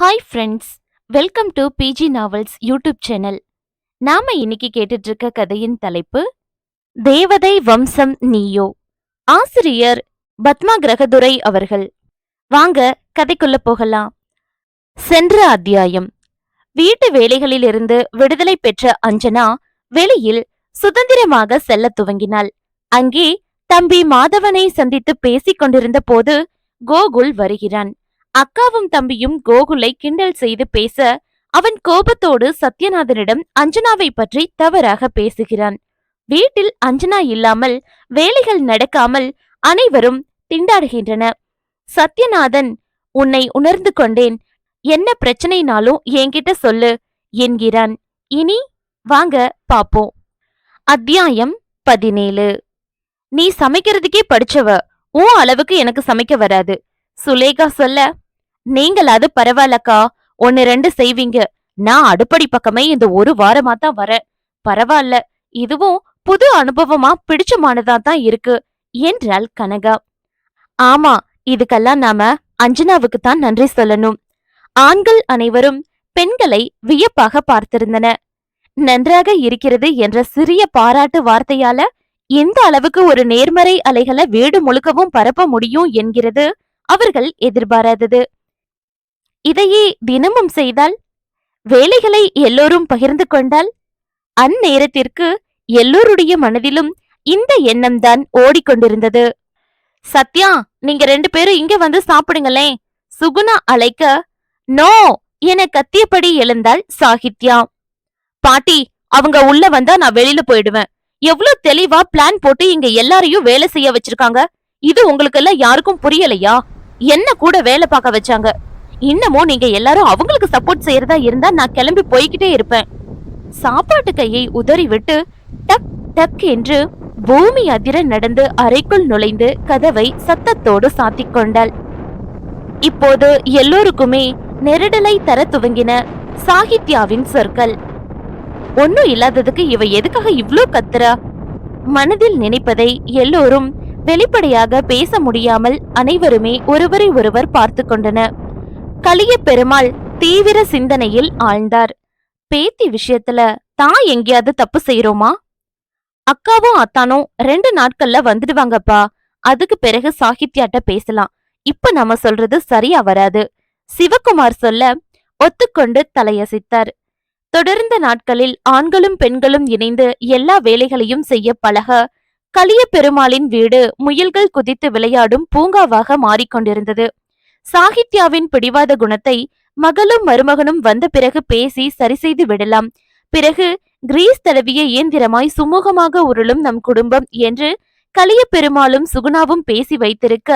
Hi friends welcome to PG novels YouTube channel நாம இன்னைக்கு கேட்டுட்டு இருக்க கதையின் தலைப்பு தேவதை வம்சம் நீயோ? ஆசிரியர் பத்மா கிரகதுரை அவர்கள். வாங்க கதைக்குள்ள போகலாம். சென்ற அத்தியாயம். வீட்டு வேலைகளிலிருந்து விடுதலை பெற்ற அஞ்சனா வெளியில் சுதந்திரமாக செல்ல துவங்கினாள். அங்கே தம்பி மாதவனை சந்தித்து பேசிக் கொண்டிருந்த போது கோகுல் வருகிறான். அக்காவும் தம்பியும் கோகுலை கிண்டல் செய்து பேச அவன் கோபத்தோடு சத்யநாதனிடம் அஞ்சனாவை பற்றி தவறாக பேசுகிறான். வீட்டில் அஞ்சனா இல்லாமல் வேலைகள் நடக்காமல் அனைவரும் திண்டாடுகின்றன. சத்யநாதன் உன்னை உணர்ந்து கொண்டேன். என்ன பிரச்சனைனாலும் என்கிட்ட சொல்லு என்கிறான். இனி வாங்க பாப்போம். அத்தியாயம் பதினேழு. நீ சமைக்கிறதுக்கே படிச்சவ. உன் அளவுக்கு எனக்கு சமைக்க வராது. சுலேகா சொல்ல நீங்களாவது பரவாயில்லக்கா. ஒன்னு ரெண்டு செய்வீங்க. நான் அடுப்படி பக்கமே இந்த ஒரு வாரமா தான் வரேன். பரவாயில்ல. இதுவும் புது அனுபவமா பிடிச்சமானதா தான் இருக்கு. என்றாள் கனகா. ஆமா இதுக்கெல்லாம் நாம அஞ்சனாவுக்கு தான் நன்றி சொல்லணும். ஆண்கள் அனைவரும் பெண்களை வியப்பாக பார்த்திருந்தன. நன்றாக இருக்கிறது என்ற சிறிய பாராட்டு வார்த்தையால எந்த அளவுக்கு ஒரு நேர்மறை அலைகளை வீடு முழுக்கவும் பரப்ப முடியும் என்கிறது அவர்கள் எதிர்பாராதது. இதையே தினமும் செய்தால்? வேலைகளை எல்லோரும் பகிர்ந்து கொண்டால்? அந்நேரத்திற்கு எல்லோருடைய மனதிலும் இந்த எண்ணம்தான் ஓடிக்கொண்டிருந்தது. சத்யா நீங்க ரெண்டு பேரும் இங்க வந்து சாப்பிடுங்களேன். சுகுணா அழைக்க நோ என கத்தியபடி எழுந்தாள் சாகித்யா. பாட்டி அவங்க உள்ள வந்தா நான் வெளியில போயிடுவேன். எவ்வளவு தெளிவா பிளான் போட்டு இங்க எல்லாரையும் வேலை செய்ய வச்சிருக்காங்க. இது உங்களுக்கு எல்லாம் யாருக்கும் புரியலையா? என்ன கூட வேலை பார்க்க வச்சாங்க? இன்னமும் நீங்க எல்லாரும் அவங்களுக்கு சப்போர்ட் செய்யறதா இருந்தா நான் கிளம்பி போய்கிட்டே இருப்பேன். சாப்பாட்டு கையை உதறி விட்டு டக் டக் என்று பூமி அதிர நடந்து அறைக்குள் நுழைந்து கதவை சத்தத்தோடு சாத்திக் கொண்டாள். இப்போது எல்லோருக்குமே நெருடலை தர துவங்கின சாகித்யாவின் சொற்கள். ஒன்னும் இல்லாததுக்கு இவ எதுக்காக இவ்ளோ கத்துறா? மனதில் நினைப்பதை எல்லோரும் வெளிப்படையாக பேச முடியாமல் அனைவருமே ஒருவரை ஒருவர் பார்த்து கொண்டனர். கலிய பெருமாள் தீவிர சிந்தனையில் ஆழ்ந்தார். பேத்தி விஷயத்துல தான் எங்கேயாவது தப்பு செய்யறோமா? அக்காவும் அத்தானும் ரெண்டு நாட்கள்ல வந்துடுவாங்கப்பா. அதுக்கு பிறகு சாகித்யாட்ட பேசலாம். இப்ப நம்ம சொல்றது சரியா வராது. சிவகுமார் சொல்ல ஒத்துக்கொண்டு தலையசைத்தார். தொடர்ந்த நாட்களில் ஆண்களும் பெண்களும் இணைந்து எல்லா வேலைகளையும் செய்ய பழக கலிய பெருமாளின் வீடு முயல்கள் குதித்து விளையாடும் பூங்காவாக மாறிக்கொண்டிருந்தது. சாகித்யாவின் பிடிவாத குணத்தை மகளும் மருமகனும் வந்த பிறகு பேசி சரி செய்து விடலாம். பிறகு கிரீஸ் தடவிய இயந்திரமாய் சுமூகமாக உருளும் நம் குடும்பம் என்று கலிய பெருமாளும் சுகுணாவும் பேசி வைத்திருக்க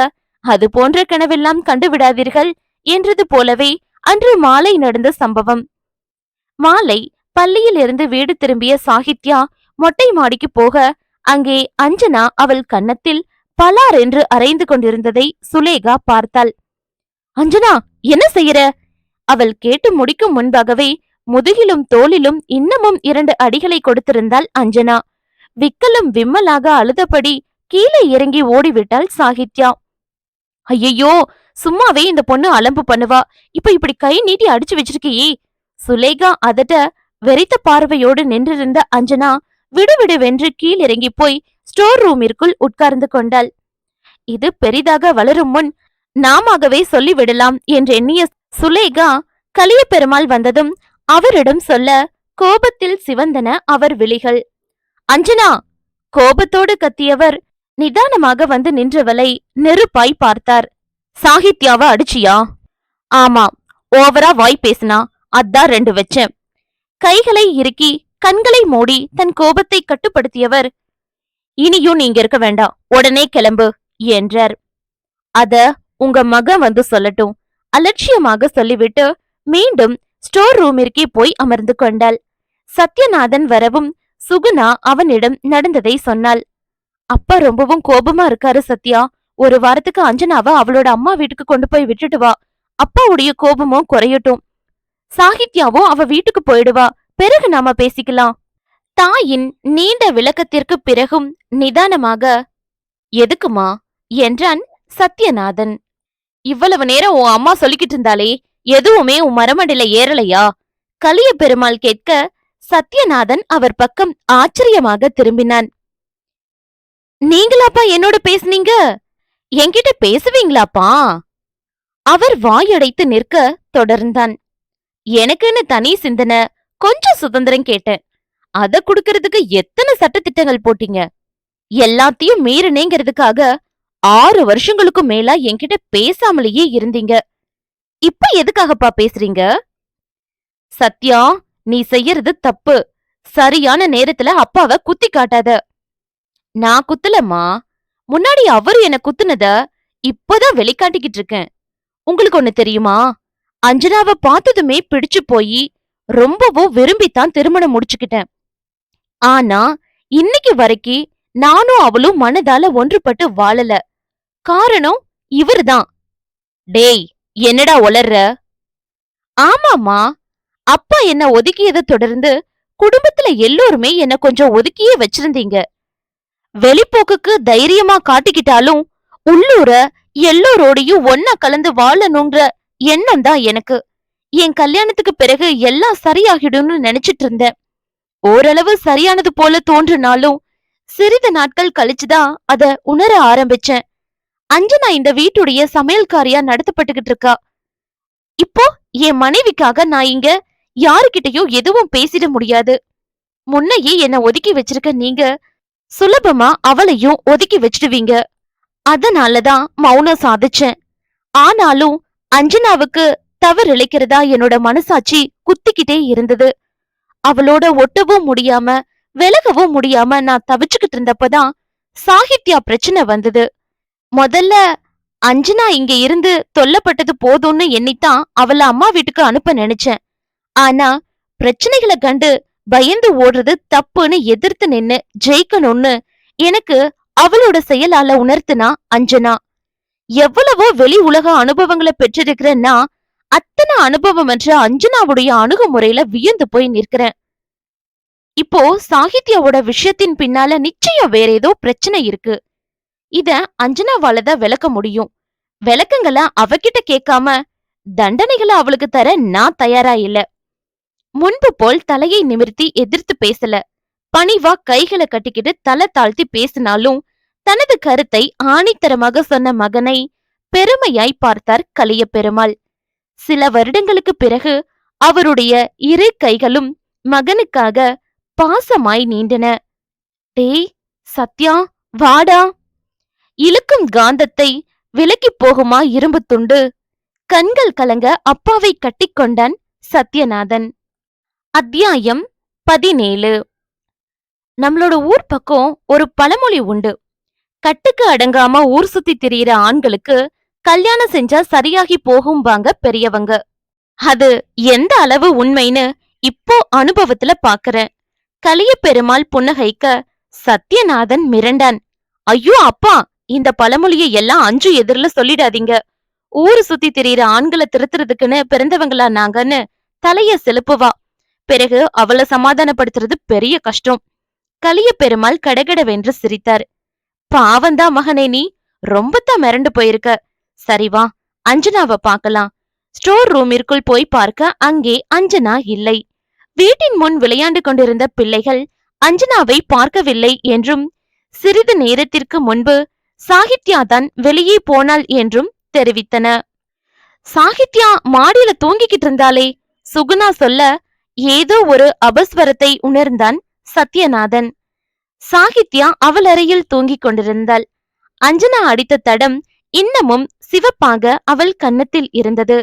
அது போன்ற கனவெல்லாம் கண்டுவிடாதீர்கள் என்றது போலவே அன்று மாலை நடந்த சம்பவம். மாலை பள்ளியில் இருந்து வீடு திரும்பிய சாகித்யா மொட்டை மாடிக்கு போக அங்கே அஞ்சனா அவள் கன்னத்தில் பலார் என்று அரைந்து கொண்டிருந்ததை சுலேகா பார்த்தாள். அஞ்சனா என்ன செய்யற? அவள் கேட்டு முடிக்கும் முன்பாகவே முதுகிலும் தோளிலும் இன்னமும் இரண்டு அடிகளை கொடுத்திருந்தாள் அஞ்சனா. விக்கலும் விம்மலாக அழுதபடி கீழே இறங்கி ஓடிவிட்டாள் சாகித்யா. ஐயையோ சும்மாவே இந்த பொண்ணு அலம்பு பண்ணுவா. இப்ப இப்படி கை நீட்டி அடிச்சு வச்சிருக்கியே. சுலேகா அதட்ட வெறித்த பார்வையோடு நின்றிருந்த அஞ்சனா விடுவிடுவென்று கீழிறங்கி போய் ஸ்டோர் ரூமிற்குள் உட்கார்ந்து கொண்டாள். இது பெரிதாக வளரும் முன் நாமாகவே சொல்லிவிடலாம் என்றெண்ணிய சுலேகா கலிய பெருமாள் வந்ததும் அவரிடம் சொல்ல கோபத்தில் சிவந்தன அவர் விழிகள். அஞ்சனா கோபத்தோடு கத்தியவர் நிதானமாக வந்து நின்றவளை நெருப்பாய் பார்த்தார். சாகித்யாவ அடிச்சியா? ஆமா ஓவரா வாய் பேசினா அதான் ரெண்டு வச்சேன். கைகளை இறுக்கி கண்களை மூடி தன் கோபத்தை கட்டுப்படுத்தியவர் இனியும் நீங்க இருக்க வேண்டாம் உடனே கிளம்பு என்றார். அத உங்க மகன் வந்து சொல்லட்டும். அலட்சியமாக சொல்லிவிட்டு மீண்டும் ஸ்டோர் ரூமிற்கே போய் அமர்ந்து கொண்டாள். சத்யநாதன் வரவும் சுகுணா அவனிடம் நடந்ததை சொன்னாள். அப்பா ரொம்பவும் கோபமா இருக்காரு சத்யா. ஒரு வாரத்துக்கு அஞ்சனாவ அவளோட அம்மா வீட்டுக்கு கொண்டு போய் விட்டுட்டு வா. அப்பாவுடைய கோபமும் குறையட்டும். சாகித்யாவும் அவ வீட்டுக்கு போயிடுவா. பிறகு நாம பேசிக்கலாம். தாயின் நீண்ட விளக்கத்திற்கு பிறகும் நிதானமாக எதுக்குமா? என்றான் சத்யநாதன். இவ்வளவு நேரம் உன் அம்மா சொல்லிக்கிட்டு இருந்தாலே எதுவுமே உன் மரமண்டில ஏறலையா? கலிய பெருமாள் கேட்க சத்யநாதன் அவர் பக்கம் ஆச்சரியமாக திரும்பினான். நீங்களாப்பா என்னோட பேசுனீங்க? என்கிட்ட பேசுவீங்களாப்பா? அவர் வாயடைத்து நிற்க தொடர்ந்தான். எனக்குன்னு தனி சிந்தனை கொஞ்சம் சுதந்திரம் கேட்டேன். அத குடுக்கறதுக்கு எத்தனை சட்டத்திட்டங்கள் போட்டீங்க? எல்லாத்தையும் மீறினேங்கிறதுக்காக ஆறு வருஷங்களுக்கு மேலா என்கிட்ட பேசாமலேயே இருந்தீங்க. இப்ப எதுக்காகப்பா பேசுறீங்க? சத்யா நீ செய்யறது தப்பு. சரியான நேரத்துல அப்பாவ குத்தி காட்டாத. நான் குத்தலம்மா. முன்னாடி அவரு என்ன குத்துனத இப்பதான் வெளிக்காட்டிக்கிட்டு இருக்கேன். உங்களுக்கு ஒண்ணு தெரியுமா? அஞ்சனாவ பார்த்ததுமே பிடிச்சு போய் ரொம்பவும் விரும்பித்தான் திருமணம் முடிச்சுக்கிட்டேன். ஆனா இன்னைக்கு வரைக்கும் நானும் அவளும் மனதால ஒன்றுபட்டு வாழல. காரணம் இவர்தான். டேய் என்னடா ஒளர்ற ஆமாமா அப்பா என்ன ஒதுக்கியதை தொடர்ந்து குடும்பத்துல எல்லோருமே என்ன கொஞ்சம் ஒதுக்கியே வச்சிருந்தீங்க. வெளிப்போக்குக்கு தைரியமா காட்டிக்கிட்டாலும் உள்ளூர எல்லோரோடையும் ஒன்னா கலந்து வாழணுங்கிற எண்ணம் தான் எனக்கு. என் கல்யாணத்துக்கு பிறகு எல்லாம் சரியாகிடும்னு நினைச்சிட்டு இருந்தேன் ஓரளவு சரியானது போல தோன்றினாலும் சிறிது நாட்கள் கழிச்சுதான் அத உணர ஆரம்பிச்சேன். அஞ்சனா இந்த வீட்டுடைய சமையல்காரியா நடத்தப்பட்டுகிட்டு இருக்கா? இப்போ என் மனைவிக்காக நான் இங்க யாருகிட்டயும் எதுவும் பேசிட முடியாது. முன்னையே என்ன ஒதுக்கி வச்சிருக்க நீங்க சுலபமா அவளையும் ஒதுக்கி வச்சிடுவீங்க. அதனாலதான் மௌனம் சாதிச்சேன். ஆனாலும் அஞ்சனாவுக்கு தவறிழைக்கிறதா என்னோட மனசாட்சி குத்திக்கிட்டே இருந்தது. அவளோட ஒட்டவும் முடியாம விலகவும் முடியாம நான் தவிச்சுக்கிட்டு இருந்தப்பதான் சாகித்யா பிரச்சனை வந்தது. முதல்ல அஞ்சனா இங்க இருந்து தொல்லப்பட்டது போதும்னு எண்ணித்தான் அவள அம்மா வீட்டுக்கு அனுப்ப நினைச்சேன். ஆனா பிரச்சனைகளை கண்டு பயந்து ஓடுறது தப்புன்னு எதிர்த்து நின்னு ஜெயிக்கணும்னு எனக்கு அவளோட செயலால உணர்த்துனா அஞ்சனா. எவ்வளவோ வெளி உலக அனுபவங்களை பெற்றிருக்கிறேன்னா அத்தனை அனுபவம் என்ற அஞ்சனாவுடைய அணுகுமுறையில வியந்து போய் நிற்கிறேன். இப்போ சாகித்யாவோட விஷயத்தின் பின்னால நிச்சயம் வேற ஏதோ பிரச்சனை இருக்கு. இத அஞ்சனாவால தான் விளக்க முடியும். விளக்கங்களை அவகிட்ட கேட்காம தண்டனைகளை அவளுக்கு தர நான் தயாரா இல்ல. முன்பு போல் தலையை நிமிர்த்தி எதிர்த்து பேசல. பணிவா கைகளை கட்டிக்கிட்டு தலை தாழ்த்தி பேசினாலும் தனது கருத்தை ஆணித்தரமாக சொன்ன மகனை பெருமையாய் பார்த்தார் கலிய பெருமாள் சில வருடங்களுக்கு பிறகு அவருடைய இரு கைகளும் மகனுக்காக பாசமாய் நீண்டன. டேய் சத்யா வாடா! இழுக்கும் காந்தத்தை விலக்கிப் போகுமா இரும்பு துண்டு? கண்கள் கலங்க அப்பாவை கட்டிக்கொண்டான் சத்யநாதன். அத்தியாயம் பதினேழு. நம்மளோட ஊர் பக்கம் ஒரு பழமொழி உண்டு. கட்டுக்கு அடங்காம ஊர் சுத்தி திரியிற ஆண்களுக்கு கல்யாணம் செஞ்சா சரியாகி போகும்பாங்க பெரியவங்க. அது எந்த அளவு உண்மைன்னு இப்போ அனுபவத்துல பாக்குறேன். கலிய பெருமாள் புன்னகைக்க சத்யநாதன் மிரண்டான். ஐயோ அப்பா! இந்த பழமொழியை எல்லாம் அஞ்சு எதிரில சொல்லிடாதீங்க. ஊரு சுத்தி திரியிற ஆண்களை திருத்துறதுக்குன்னு பிறந்தவங்களா நாங்கன்னு தலைய செலுப்புவா. பிறகு அவளை சமாதானப்படுத்துறது பெரிய கஷ்டம். கலிய பெருமாள் கடகடவென்று சிரித்தார். பாவந்தா மகனே நீ ரொம்பத்தான் மிரண்டு போயிருக்க. சரிவா அஞ்சனாவை பார்க்கலாம். ஸ்டோர் ரூமிற்குள் போய் பார்க்க அங்கே அஞ்சனா இல்லை. வீட்டின் முன் விளையாண்டு கொண்டிருந்த பிள்ளைகள் அஞ்சனாவை பார்க்கவில்லை என்றும் சிறிது நேரத்திற்கு முன்பு சாகித்யா தான் வெளியே போனாள் என்றும் தெரிவித்தன. சாகித்யா மாடியில தூங்கிக்கிட்டு இருந்தாலே சுகுணா சொல்ல ஏதோ ஒரு அபஸ்வரத்தை உணர்ந்தான் சத்யநாதன். சாகித்யா அவள் அறையில் தூங்கிக் கொண்டிருந்தாள். அஞ்சனா அடித்த தடம் இன்னமும் சிவப்பாக அவள் கன்னத்தில் இருந்தது.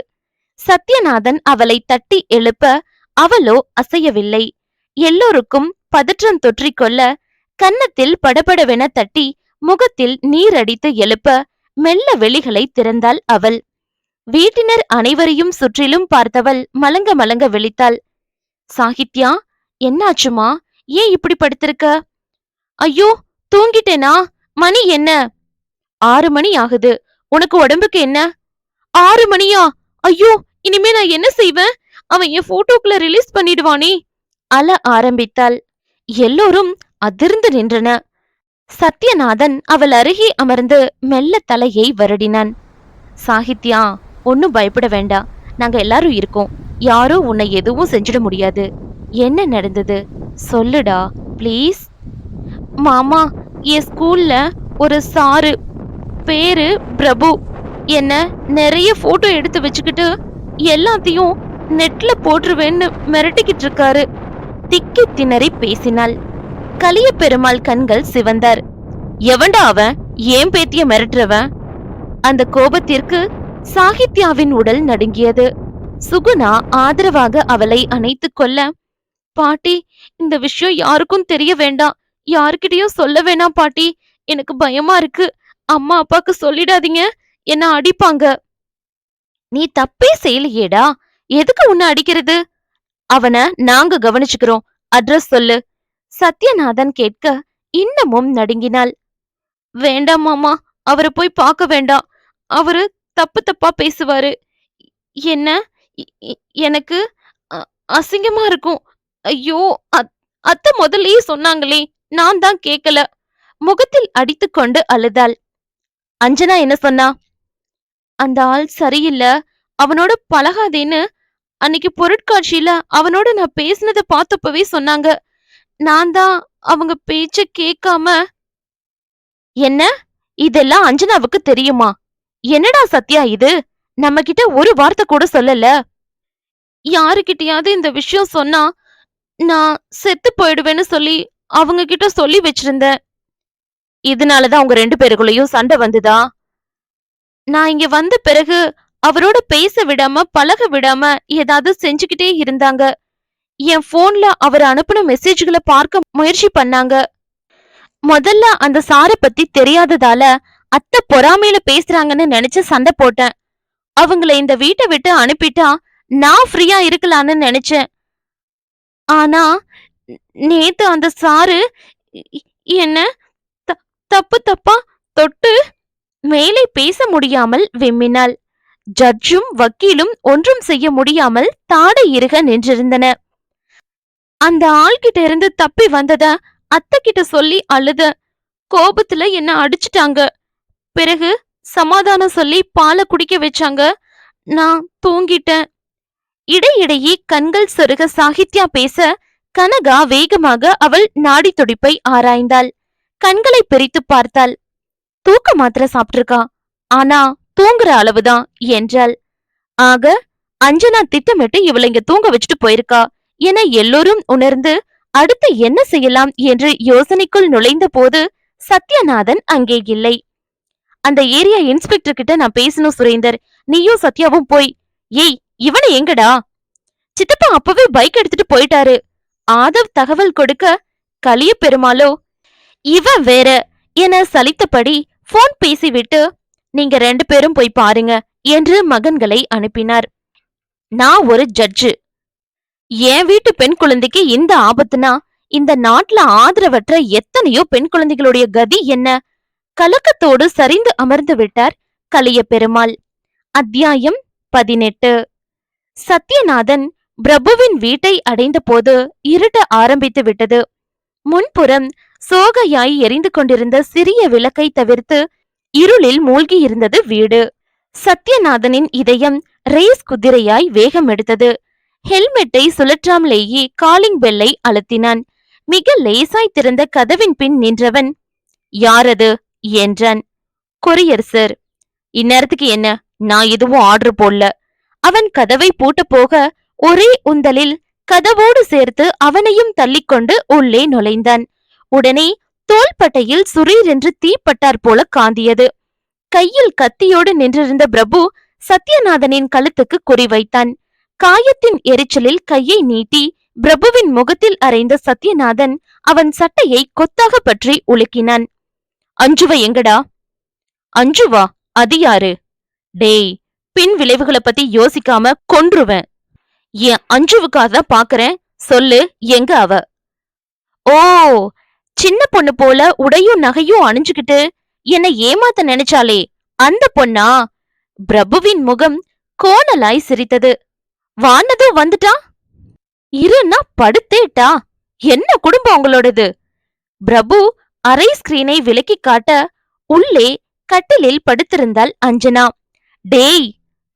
சத்யநாதன் அவளை தட்டி எழுப்ப அவளோ அசையவில்லை. எல்லோருக்கும் பதற்றம் தொற்றிக்கொள்ள கன்னத்தில் படபடவென தட்டி முகத்தில் நீர் அடித்து எழுப்ப மெல்ல வெளிகளை திறந்தாள் அவள். வீட்டினர் அனைவரையும் சுற்றிலும் பார்த்தவள் மலங்க மலங்க விழித்தாள். சாகித்யா என்னாச்சுமா? ஏன் இப்படி படுத்திருக்க? ஐயோ தூங்கிட்டேனா? மணி என்ன? ஆறு மணி ஆகுது. உனக்கு உடம்புக்கு என்ன? ஆறு மணியா? ஐயோ இனிமே நான் என்ன செய்வேன்? அவன் என் போட்டோக்குள்ள ரிலீஸ் பண்ணிடுவானே. அல ஆரம்பித்தாள். எல்லோரும் அதிர்ந்து நின்றன. சத்யநாதன் அவள் அருகே அமர்ந்து மெல்ல தலையை வருடினான். சாகித்யா ஒன்னும் பயப்பட வேண்டாம் நாங்க எல்லாரும் இருக்கோம். யாரும் உன்னை எதுவும் செஞ்சிட முடியாது. என்ன நடந்தது? சொல்லுடா ப்ளீஸ். மாமா என் ஸ்கூல்ல ஒரு சாரு பேரு பிரபு. என்ன நிறைய போட்டோ எடுத்து வச்சுக்கிட்டு எல்லாத்தையும் நெட்ல போட்டுருவேன்னு மிரட்டிக்கிட்டு இருக்காரு. திக்கி திணறி பேசினாள். கலிய பெருமாள் கண்கள் சிவந்தார். எவன்டா அவன்? ஏன் பேத்திய மிரட்டுறவன்? அந்த கோபத்திற்கு சாகித்யாவின் உடல் நடுங்கியது. சுகுணா ஆதரவாக அவளை அணைத்து கொள்ள பாட்டி இந்த விஷயம் யாருக்கும் தெரிய வேண்டாம். யாருக்கிட்டயும் சொல்ல வேணாம் பாட்டி. எனக்கு பயமா இருக்கு. அம்மா அப்பாக்கு சொல்லிடாதீங்க. என்ன அடிப்பாங்க? நீ தப்பே செய்யலையேடா. எதுக்கு உன்னை அடிக்கிறது? அவனை நாங்க கவனிச்சுக்கிறோம். அட்ரஸ் சொல்லு. சத்யநாதன் கேட்க இன்னமும் நடுங்கினாள். வேண்டாம் மாமா அவரை போய் பார்க்க வேண்டாம். அவரு தப்பு தப்பா பேசுவாரு. என்ன? எனக்கு அ- அசிங்கமா இருக்கும். ஐயோ அத்த அத்தை முதல்லயே சொன்னாங்களே நான் தான் கேக்கல. முகத்தில் அடித்து கொண்டு அழுதாள். அஞ்சனா என்ன சொன்னா? அந்த ஆள் சரியில்லை. அவனோட பழகாதேன்னு. அன்னைக்கு பொருட்காட்சியில அவனோட நான் பேசினதை பார்த்தப்பவே சொன்னாங்க. நான் தான் அவங்க பேச்ச கேட்காம என்ன? இதெல்லாம் அஞ்சனாவுக்கு தெரியுமா? என்னடா சத்யா இது? நம்ம கிட்ட ஒரு வார்த்தை கூட சொல்லல. யாருகிட்டயாவது இந்த விஷயம் சொன்னா நான் செத்து போயிடுவேன்னு சொல்லி அவங்க கிட்ட சொல்லி வச்சிருந்தேன். இதனாலதான் உங்க ரெண்டு பேருக்குள்ளயும் சண்டை வந்துதா? நான் இங்க வந்த பிறகு அவரோட பேச விடாம பழக விடாம ஏதாவது செஞ்சுக்கிட்டே இருந்தாங்க. என் போன்ல அவர் அனுப்பின மெசேஜ்களை பார்க்க முயற்சி பண்ணாங்க. முதல்ல அந்த சாரை பத்தி தெரியாததால அத்தை பொறாமையில பேசுறாங்கன்னு நினைச்சு சண்டை போட்டேன். அவங்கள இந்த வீட்டை விட்டு அனுப்பிட்டா நான் ஃப்ரீயா இருக்கலான்னு நினைச்சேன். ஆனா நேத்து அந்த சாரு என்ன த- தப்பு தப்பா தொட்டு மேலே பேச முடியாமல் வெம்மினாள். ஜட்ஜும் வக்கீலும் ஒன்றும் செய்ய முடியாமல் தாடை இருக நின்றிருந்தன அந்த ஆள்கிட்ட இருந்து தப்பி வந்தத அத்தை கிட்ட சொல்லி அழுத. கோபத்துல என்ன அடிச்சிட்டாங்க. பிறகு சமாதானம் சொல்லி பாலை குடிக்க வச்சாங்க. நான் தூங்கிட்டேன். இடையிடையே கண்கள் சொருக சாகித்யா பேச கனகா வேகமாக அவள் நாடி துடிப்பை ஆராய்ந்தாள். கண்களை பிரித்து பார்த்தாள். தூக்க மாத்திர சாப்பிட்டிருக்கா. ஆனா தூங்குற அளவுதான் என்றாள். ஆக அஞ்சனா திட்டமிட்டு இவளை இங்க தூங்க வச்சுட்டு போயிருக்கா. என எல்லோரும் உணர்ந்து அடுத்து என்ன செய்யலாம் என்று யோசனைக்குள் நுழைந்த போது சத்யநாதன் அங்கே இல்லை. அந்த ஏரியா இன்ஸ்பெக்டர் கிட்ட நான் பேசணும் சுரேந்தர். நீயும் சத்யாவும் போய் ஏய் இவனை எங்கடா? சித்தப்பா அப்பவே பைக் எடுத்துட்டு போயிட்டாரு. ஆதவ் தகவல் கொடுக்க கலிய பெருமாளோ இவன் வேற என சலித்தபடி போன் பேசிவிட்டு நீங்க ரெண்டு பேரும் போய் பாருங்க என்று மகன்களை அனுப்பினார். நான் ஒரு ஜட்ஜு என் வீட்டு பெண் குழந்தைக்கு இந்த ஆபத்துனா? இந்த நாட்டுல ஆதரவற்ற எத்தனையோ பெண் குழந்தைகளுடைய கதி என்ன? கலக்கத்தோடு சரிந்து அமர்ந்து விட்டார் கலிய பெருமாள். அத்தியாயம் பதினெட்டு. சத்யநாதன் பிரபுவின் வீட்டை அடைந்த போது இருட்ட ஆரம்பித்து விட்டது. முன்புறம் சோகையாய் எரிந்து கொண்டிருந்த சிறிய விளக்கை தவிர்த்து இருளில் மூழ்கி இருந்தது வீடு. சத்யநாதனின் இதயம் ரேஸ் குதிரையாய் வேகம் எடுத்தது ஹெல்மெட்டை சுழற்றாமலேயே காலிங் பெல்லை அழுத்தினான். மிக லேசாய் திறந்த கதவின் பின் நின்றவன் யாரது? என்றான். Courier sir. இந்நேரத்துக்கு என்ன? நான் எதுவும் ஆர்டர் போடல. அவன் கதவை பூட்ட போக ஒரே உந்தலில் கதவோடு சேர்த்து அவனையும் தள்ளிக்கொண்டு உள்ளே நுழைந்தான். உடனே தோள்பட்டையில் சுரீர் என்று தீப்பட்டார் போல காந்தியது. கையில் கத்தியோடு நின்றிருந்த பிரபு சத்யநாதனின் கழுத்துக்கு குறிவைத்தான் காயத்தின் எரிச்சலில் கையை நீட்டி பிரபுவின் முகத்தில் அறைந்த சத்யநாதன் அவன் சட்டையை கொத்தாக பற்றி உலுக்கினான். அஞ்சுவ எங்கடா? அஞ்சுவா அது யாரு? டேய் பின் விளைவுகளை பத்தி யோசிக்காம கொன்றுவேன். என் அஞ்சுவுக்காக தான் பாக்குறேன்? சொல்லு எங்க அவ? ஓ சின்ன பொண்ணு போல உடையும் நகையும் அணிஞ்சுக்கிட்டு என்னை ஏமாத்த நினைச்சாலே அந்த பொண்ணா? பிரபுவின் முகம் கோணலாய் சிரித்தது. வானதோ வந்துட்டா? இருன்னா படுத்தேட்டா? என்ன குடும்பம் உங்களோடது? பிரபு அரை ஸ்கிரீனை விலக்கி காட்ட உள்ளே கட்டிலில் படுத்திருந்தாள் அஞ்சனா. டேய்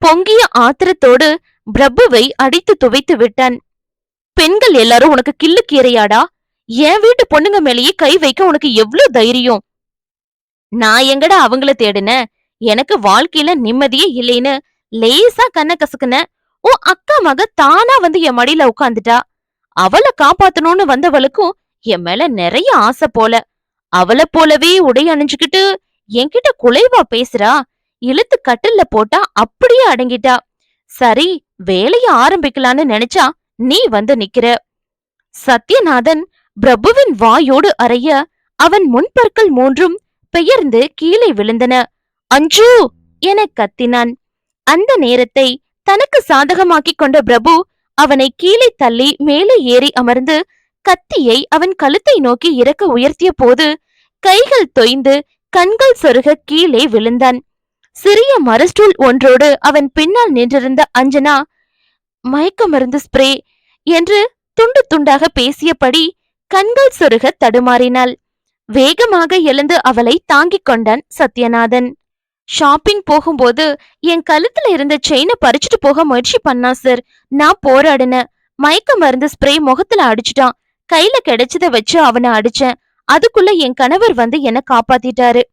பொங்கிய ஆத்திரத்தோடு பிரபுவை அடித்து துவைத்து விட்டான். பெண்கள் எல்லாரும் உனக்கு கில்லு கீரையாடா? என் வீட்டு பொண்ணுங்க மேலேயே கை வைக்க உனக்கு எவ்ளோ தைரியம்? நான் எங்கடா அவங்கள தேடுன? எனக்கு வாழ்க்கையில நிம்மதியே இல்லைன்னு லேசா கண்ண கசக்குன உன் அக்கா மக தானா வந்து என் மடியில உட்காந்துட்டா அவளை காப்பாத்தணும்னு வந்தவளுக்கும் என் மேல நிறைய ஆசை போல. அவளை போலவே உடை அணிஞ்சுக்கிட்டு என்கிட்ட குலைவா பேசுறா. இழுத்து கட்டில்ல போட்டா அப்படியே அடங்கிட்டா. சரி வேலைய ஆரம்பிக்கலான்னு நினைச்சா நீ வந்து நிக்கிற. சத்யநாதன் பிரபுவின் வாயோடு அறைய அவன் முன்பற்கள் மூன்றும் பெயர்ந்து கீழே விழுந்தன. அஞ்சு! என கத்தினான். அந்த நேரத்தை தனக்கு சாதகமாக்கிக் கொண்ட பிரபு அவனை கீழே தள்ளி மேலே ஏறி அமர்ந்து கத்தியை அவன் கழுத்தை நோக்கி இறக்க உயர்த்திய போது கைகள் தொய்ந்து கண்கள் சொருக கீழே விழுந்தான். சிறிய மரஸ்டூல் ஒன்றோடு அவன் பின்னால் நின்றிருந்த அஞ்சனா மயக்க மருந்து ஸ்ப்ரே என்று துண்டு துண்டாக பேசியபடி கண்கள் சொருக தடுமாறினாள். வேகமாக எழுந்து அவளை தாங்கிக் கொண்டான் சத்யநாதன். ஷாப்பிங் போகும்போது என் கழுத்துல இருந்த செயினை பறிச்சுட்டு போக முயற்சி பண்ணா சார் நான் போராடினேன். மயக்க மருந்து ஸ்ப்ரே முகத்துல அடிச்சுட்டான். கையில கிடைச்சத வச்சு அவனை அடிச்சேன். அதுக்குள்ள என் கணவர் வந்து என்ன காப்பாத்திட்டாரு.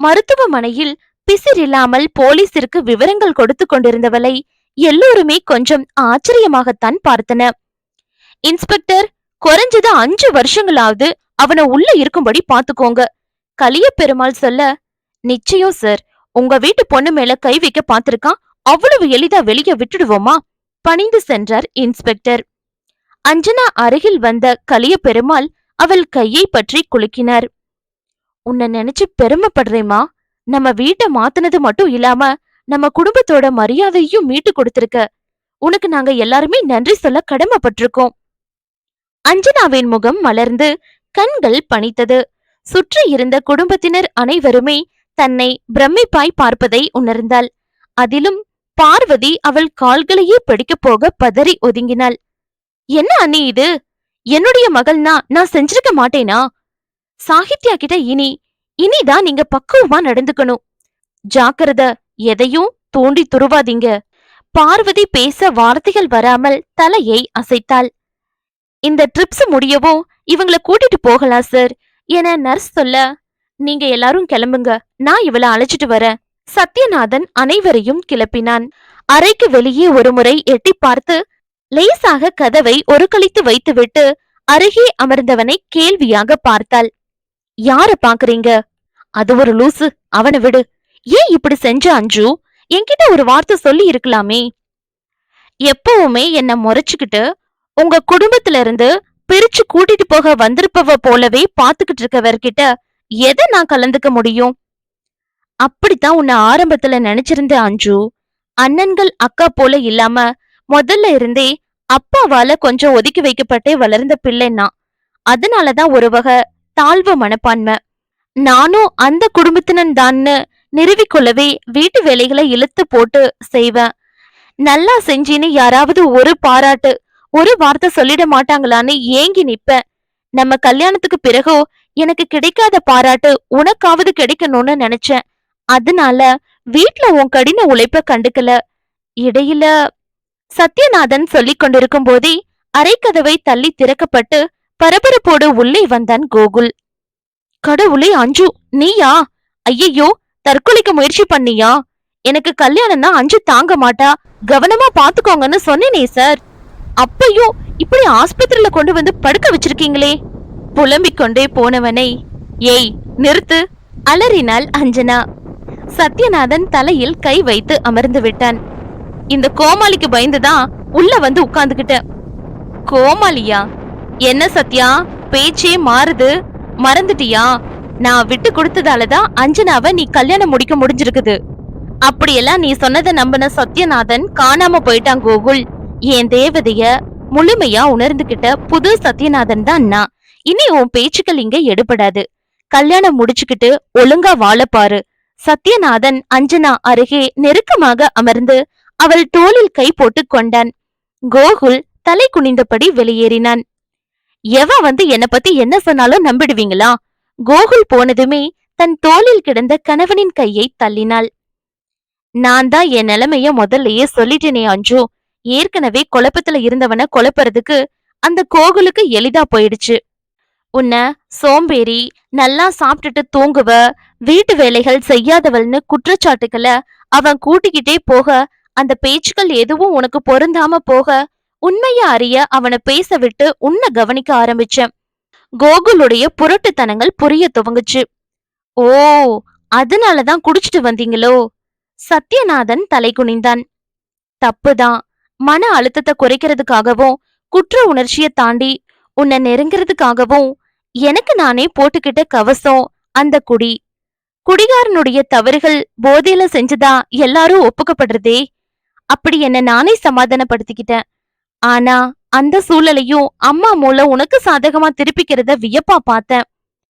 மருத்துவமனையில் பிசிர் இல்லாமல் போலீசிற்கு விவரங்கள் கொடுத்து கொண்டிருந்தவளை எல்லோருமே கொஞ்சம் ஆச்சரியமாகத்தான் பார்த்தன இன்ஸ்பெக்டர் குறைஞ்சது அஞ்சு வருஷங்களாவது அவனை உள்ள இருக்கும்படி பாத்துக்கோங்க கலிய பெருமாள் சொல்ல நிச்சயம் சார் உங்க வீட்டு பொண்ணு மேல கை வைக்க பார்த்திருக்கான். அவ்வளவு எளிதா வெளிய விட்டுடுவோமா? பணிந்து சென்றார் இன்ஸ்பெக்டர். அஞ்சனா அருகில் வந்த கலிய பெருமாள் அவள் கையை பற்றி குலுக்கினார். உன்னை நினைச்சு பெருமைப்படுறேமா நம்ம வீட்டை மாத்துனது மட்டும் இல்லாம நம்ம குடும்பத்தோட மரியாதையும் மீட்டு கொடுத்திருக்க. உனக்கு நாங்க எல்லாருமே நன்றி சொல்ல கடமைப்பட்டிருக்கோம். அஞ்சனாவின் முகம் மலர்ந்து கண்கள் பணித்தது. சுற்றி இருந்த குடும்பத்தினர் அனைவருமே தன்னை பிரமிப்பாய் பார்ப்பதை உணர்ந்தாள். அதிலும் பார்வதி அவள் கால்களையே பிடிக்கப் போக பதறி ஒதுங்கினாள். என்ன அண்ணி இது? என்னுடைய மகள்னா நான் செஞ்சிருக்க மாட்டேனா? சாகித்யா கிட்ட இனி இனிதான் நீங்க பக்குவமா நடந்துக்கணும். ஜாக்கிரத எதையும் தோண்டி துருவாதீங்க. பார்வதி பேச வார்த்தைகள் வராமல் தலையை அசைத்தாள். இந்த ட்ரிப்ஸ் முடியவும் இவங்கள கூட்டிட்டு போகலாம் சார் என நர்ஸ் சொல்ல நீங்க எல்லாரும் கிளம்புங்க. நான் இவள அழைச்சிட்டு வரேன். சத்யநாதன் அனைவரையும் கிளப்பினான். அறைக்கு வெளியே ஒருமுறை எட்டி பார்த்து லேசாக கதவை ஒரு கழித்து வைத்துவிட்டு அருகே அமர்ந்தவனை கேள்வியாக பார்த்தாள். யார பாக்குறீங்க அது ஒரு லூசு. அவனை விடு. ஏன் இப்படி செஞ்ச அஞ்சு? என்கிட்ட ஒரு வார்த்தை சொல்லி இருக்கலாமே. எப்பவுமே என்ன முறைச்சுக்கிட்டு உங்க குடும்பத்துல இருந்து பிரிச்சு கூட்டிட்டு போக வந்திருப்பவ போலவே பாத்துக்கிட்டு இருக்கவர்கிட்ட எதை நான் கலந்துக்க முடியும்? அப்படித்தான் உன்னை ஆரம்பத்துல நினைச்சிருந்த அஞ்சு அண்ணன்கள் அக்கா போல இல்லாம முதல்ல இருந்தே அப்பாவால கொஞ்சம் ஒதுக்கி வைக்கப்பட்டே வளர்ந்த பிள்ளைன்னா அதனாலதான் ஒரு வகை தாழ்வு மனப்பான்மை. நானும் அந்த குடும்பத்தினன் தான்னு நிறுவிக்கொள்ளவே வீட்டு வேலைகளை இழுத்து போட்டு செய்வேன். நல்லா செஞ்சின்னு யாராவது ஒரு பாராட்டு ஒரு வார்த்தை சொல்லிட மாட்டாங்களான்னு ஏங்கி நிப்பேன். நம்ம கல்யாணத்துக்கு பிறகோ எனக்கு கிடைக்காத பாராட்டு உனக்காவது கிடைக்கணும்னு நினைச்சேன். அதனால வீட்ல உன் கடின உழைப்ப கண்டுக்கல. இடையில சத்யநாதன் சொல்லிக் கொண்டிருக்கும் போதே அரைக்கதவை தள்ளி திறக்கப்பட்டு பரபரப்போடு உள்ளே வந்தான் கோகுல். கடவுளே அஞ்சு நீயா? ஐயையோ தற்கொலைக்கு முயற்சி பண்ணியா? எனக்கு கல்யாணம்னா அஞ்சு தாங்க மாட்டா. கவனமா பாத்துக்கோங்கன்னு சொன்னேனே சார். அப்பையும் இப்படி ஆஸ்பத்திரியில கொண்டு வந்து படுக்க வச்சிருக்கீங்களே? புலம்பிக் கொண்டே போனவனை ஏய் நிறுத்து! அலறினாள் அஞ்சனா. சத்யநாதன் தலையில் கை வைத்து அமர்ந்து விட்டான். இந்த கோமாளிக்கு பயந்துதான் உள்ள வந்து உட்கார்ந்துகிட்ட. கோமாளியா? என்ன சத்யா? பேச்சே மாறுது. மறந்துட்டியா? நான் விட்டு கொடுத்ததாலதான் அஞ்சனாவை நீ கல்யாணம் முடிக்க முடிஞ்சிருக்குது. அப்படியெல்லாம் நீ சொன்னதை நம்பின சத்யநாதன் காணாம போயிட்டான் கோகுல். என் தேவதைய முழுமையா உணர்ந்துகிட்ட புது சத்யநாதன் தான் நான். இனி உன் பேச்சுக்கள் இங்க எடுபடாது. கல்யாணம் முடிச்சுக்கிட்டு ஒழுங்கா வாழப் பாரு சத்யநாதன் அஞ்சனா அருகே நெருக்கமாக அமர்ந்து அவள் தோளில் கை போட்டுக் கொண்டான். கோகுல் தலை குனிந்தபடி வெளியேறினான். எவ வந்து என்ன பத்தி என்ன சொன்னாலும் நம்பிடுவீங்களா? கோகுல் போனதுமே தன் தோளில் கிடந்த கணவனின் கையை தள்ளினாள். நான் தான் என் நிலைமைய முதல்லயே சொல்லிட்டேனே அஞ்சு. ஏற்கனவே குழப்பத்துல இருந்தவன குழப்பறதுக்கு அந்த கோகுலுக்கு எளிதா போயிடுச்சு. உன்னை சோம்பேறி நல்லா சாப்பிட்டுட்டு தூங்குவ வீட்டு வேலைகள் செய்யாதவள்னு குற்றச்சாட்டுக்களை அவன் கூட்டிக்கிட்டே போக அந்த பேச்சுக்கள் எதுவும் உனக்கு பொருந்தாம போக உண்மைய அறிய அவனை பேச விட்டு உன்னை கவனிக்க ஆரம்பிச்சேன். கோகுலுடைய புரட்டுத்தனங்கள் புரிய துவங்குச்சு. ஓ அதனாலதான் குடிச்சிட்டு வந்தீங்களோ? சத்யநாதன் தலை குனிந்தான். தப்புதான். மன அழுத்தத்தை குறைக்கிறதுக்காகவும் குற்ற உணர்ச்சியை தாண்டி உன்னை நெருங்கிறதுக்காகவும் எனக்கு நானே போட்டுக்கிட்ட கவசம் அந்த குடி. குடிகாரனுடைய தவறுகள் போதையில செஞ்சதா எல்லாரும் ஒப்புக்கப்படுறதே? அப்படி என்ன நானே சமாதானப்படுத்திக்கிட்டேன். ஆனா அந்த சூழலையும் அம்மா மூலம் உனக்கு சாதகமா திருப்பிக்கிறத வியப்பா பார்த்தேன்.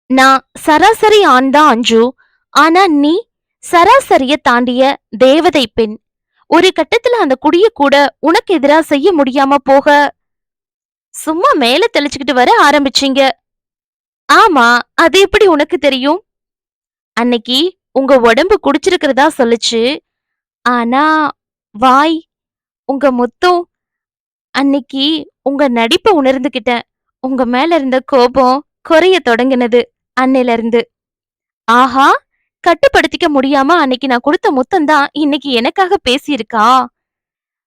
நான் சராசரி ஆண் தான் அஞ்சு. ஆனா நீ சராசரிய தாண்டிய தேவதை பெண். ஒரு கட்டத்துல அந்த குடிய கூட உனக்கு எதிரா செய்ய முடியாம போக. சும்மா மேல தெளிச்சுக்கிட்டு வர ஆரம்பிச்சீங்க. ஆமா அது எப்படி உனக்கு தெரியும்? அன்னைக்கு உங்க உடம்பு குடிச்சிருக்கிறதா சொல்லுச்சு. ஆனா வாய் உங்க முத்தம் அன்னைக்கு உங்க நடிப்பை உணர்ந்துகிட்டேன். உங்க மேல இருந்த கோபம் குறைய தொடங்கினது அன்னையில இருந்து. ஆஹா கட்டுப்படுத்திக்க முடியாம அன்னைக்கு நான் கொடுத்த முத்தம் தான் இன்னைக்கு எனக்காக பேசியிருக்கா?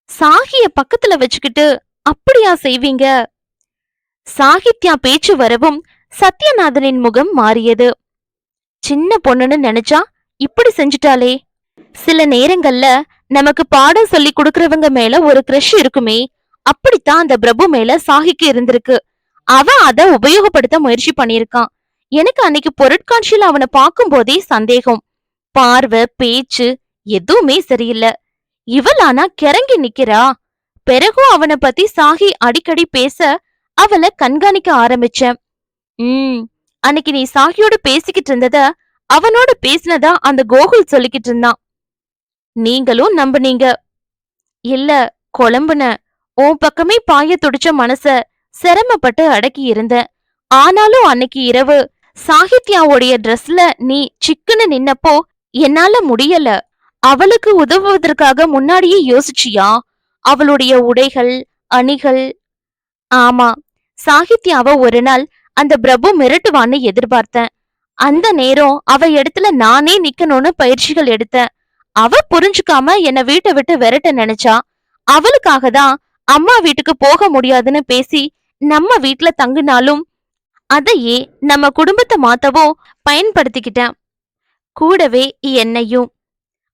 சாகிய பக்கத்துல வச்சுக்கிட்டு அப்படியா செய்வீங்க? சாகித்யா பேச்சு வரவும் சத்யநாதனின் முகம் மாறியது. சின்ன பொண்ணுன்னு நினைச்சா இப்படி செஞ்சுட்டாளே. சில நேரங்கள்ல நமக்கு பாடம் சொல்லி கொடுக்கறவங்க மேல ஒரு கிரஷ் இருக்குமே அப்படித்தான் அந்த பிரபு மேல சாகிக்கு இருந்திருக்கு. அவன் அத உபயோகப்படுத்த முயற்சி பண்ணிருக்கான் எனக்கு அன்னைக்கு பொருட்காட்சியில அவனை பார்க்கும் போதே சந்தேகம். பார்வை பேச்சு எதுவுமே சரியில்லை. இவளானா கிறங்கி நிக்கிறா. பிறகும் அவனை பத்தி சாகி அடிக்கடி பேச அவளை கண்காணிக்க ஆரம்பிச்சேன். ம். அன்னைக்கு நீ சாகியோட பேசிக்கிட்டு இருந்தத அவனோட பேசினதா அந்த கோகுல் சொல்லிக்கிட்டு இருந்தான். நீங்களும் நம்புனீங்க. இல்ல குழம்புன. உன் பக்கமே பாய துடிச்ச மனச சிரமப்பட்டு அடக்கி இருந்த ஆனாலும் அன்னைக்கு இரவு சாகித்யாவுடைய ட்ரெஸ்ல நீ சிக்குன்னு நின்னப்போ என்னால முடியல. அவளுக்கு உதவுவதற்காக முன்னாடியே யோசிச்சியா? அவளுடைய உடைகள் அணிகள். ஆமா சாகித்யாவ ஒரு நாள் அந்த பிரபு மிரட்டுவான்னு எதிர்பார்த்தேன். அந்த நேரம் அவ இடத்துல நானே நிக்கணும்னு பயிற்சிகள் எடுத்தேன். அவ புரிஞ்சுக்காம என்ன வீட்டை விட்டு விரட்ட நினைச்சா அவளுக்காக தான் அம்மா வீட்டுக்கு போக முடியாதுன்னு பேசி நம்ம வீட்டுல தங்குனாலும் அதையே நம்ம குடும்பத்தை மாத்தவும் பயன்படுத்திக்கிட்டேன். கூடவே என்னையும்.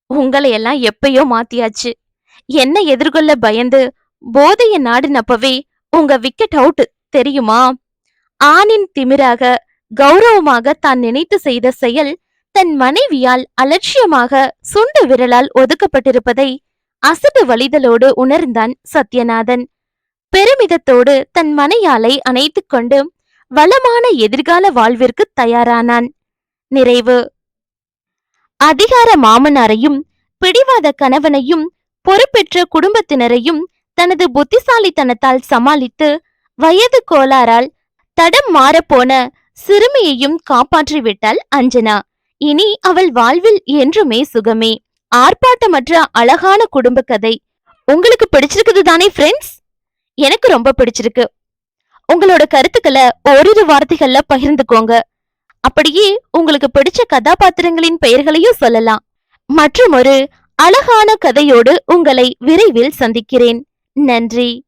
உங்களை எல்லாம் எப்பயோ மாத்தியாச்சு. என்ன எதிர்கொள்ள பயந்து போதைய நாடினப்பவே உங்க விக்கெட் அவுட் தெரியுமா? ஆணின் திமிராக கௌரவமாக தான் நினைத்து செய்த செயல் தன் மனைவியால் அலட்சியமாக சுண்டு விரலால் ஒதுக்கப்பட்டிருப்பதை அசடு வழிதலோடு உணர்ந்தான் சத்யநாதன். பெருமிதத்தோடு தன் மனையாளை அணைத்துக் கொண்டு வளமான எதிர்கால வாழ்விற்கு தயாரானான். நிறைவு. அதிகார மாமனாரையும் பிடிவாத கணவனையும் பொறுப்பெற்ற குடும்பத்தினரையும் தனது புத்திசாலித்தனத்தால் சமாளித்து வயது கோளாறால் தடம் மாறப்போன சிறுமியையும் காப்பாற்றிவிட்டாள் அஞ்சனா. இனி அவள் வாழ்வில் என்றுமே சுகமே. ஆர்ப்பாட்டமற்ற அழகான குடும்ப கதை உங்களுக்கு பிடிச்சிருக்குது தானே ஃப்ரெண்ட்ஸ் எனக்கு ரொம்ப பிடிச்சிருக்கு. உங்களோட கருத்துக்களை ஓரிரு வார்த்தைகள்ல பகிர்ந்துக்கோங்க. அப்படியே உங்களுக்கு பிடிச்ச கதாபாத்திரங்களின் பெயர்களையும் சொல்லலாம். மற்றும் ஒரு அழகான கதையோடு உங்களை விரைவில் சந்திக்கிறேன். நன்றி.